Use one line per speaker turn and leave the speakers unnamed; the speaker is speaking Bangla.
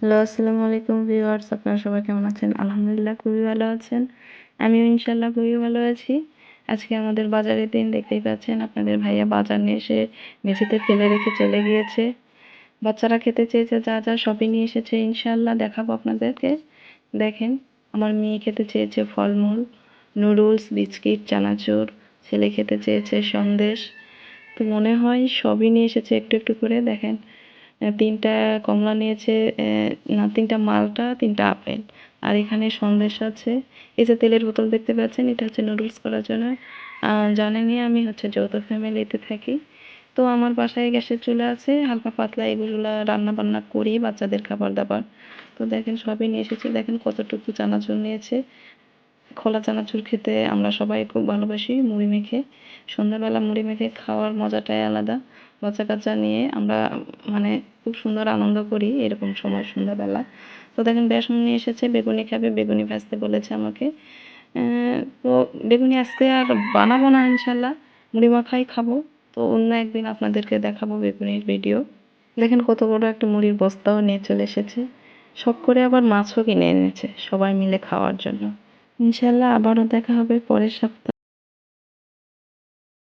হ্যালো, আসসালামু আলাইকুম ভিউয়ার্স, আপনারা সবাই কেমন আছেন? আলহামদুলিল্লাহ, খুবই ভালো আছেন। আমিও ইনশাল্লাহ খুবই ভালো আছি। আজকে আমাদের বাজারের দিন, দেখতেই পাচ্ছেন আপনাদের ভাইয়া বাজার নিয়ে এসে মেঝেতে ফেলে রেখে চলে গিয়েছে। বাচ্চারা খেতে চেয়েছে, যা যা সবই নিয়ে এসেছে ইনশাল্লাহ দেখাবো আপনাদেরকে। দেখেন, আমার মেয়ে খেতে চেয়েছে ফলমূল নুডলস বিস্কিট চানাচুর, ছেলে খেতে চেয়েছে সন্দেশ। তো মনে হয় সবই নিয়ে এসেছে একটু একটু করে, দেখেন। তিনটা কমলা নিয়েছে না তিনটা মালটা তিনটা আপেল। আর এখানে সন্দেশ আছে। এই যে তেলের বোতল দেখতে পাচ্ছেন এটা হচ্ছে নুডলস করার জন্য। আহ, জানেনই আমি হচ্ছে যৌথ ফ্যামিলিতে থাকি। তো আমার বাসায় গ্যাসের চুলা আছে হালকা পাতলা এগুলো রান্না বান্না করি বাচ্চাদের খাবার দাবার। তো দেখেন সবই নিয়ে এসেছি। দেখেন কতটুকু চানাচুর নিয়েছে। খোলা চানাচুর খেতে আমরা সবাই খুব ভালোবাসি মুড়ি মেখে। সন্ধ্যাবেলা মুড়ি মেখে খাওয়ার মজাটাই আলাদা। বাচ্চা কাচ্চা নিয়ে আমরা মানে খুব সুন্দর আনন্দ করি এরকম সময় সন্ধ্যাবেলা। তো দেখেন বেসন নিয়ে এসেছে, বেগুনি খাবে, বেগুনি ভাজতে বলেছে আমাকে। তো বেগুনি আজকে আর বানাবো না ইনশাল্লাহ, মুড়ি মাখাই খাব। তো অন্য একদিন আপনাদেরকে দেখাবো বেগুনির ভিডিও। দেখেন, কত বড় একটা মুড়ির বস্তাও নিয়ে চলে এসেছে। শখ করে আবার মাছও কিনে এনেছে, সবাই মিলে খাওয়ার জন্য। ইনশাল্লাহ আবারও দেখা হবে পরের সপ্তাহে।